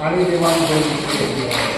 아래 대왕 되기 때문에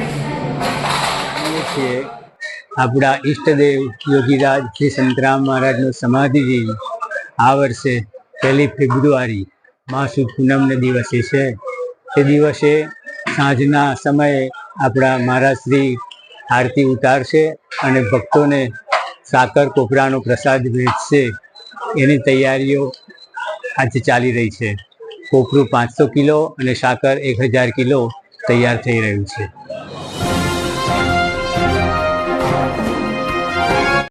છીએ આપણા ઈષ્ટદેવ યોગીરાજ શ્રી સંતરામ મહારાજનું સમાધિ આ વર્ષે પહેલી ફેબ્રુઆરી મહાસુદ પૂનમને દિવસે છે. તે દિવસે સાંજના સમયે આપણા મહારાજ શ્રી આરતી ઉતારશે અને ભક્તોને સાકર કોપરાનો પ્રસાદ વેચશે. એની તૈયારીઓ આજે ચાલી રહી છે. કોપરું પાંચસો કિલો અને સાકર એક હજાર કિલો તૈયાર થઈ રહ્યું છે.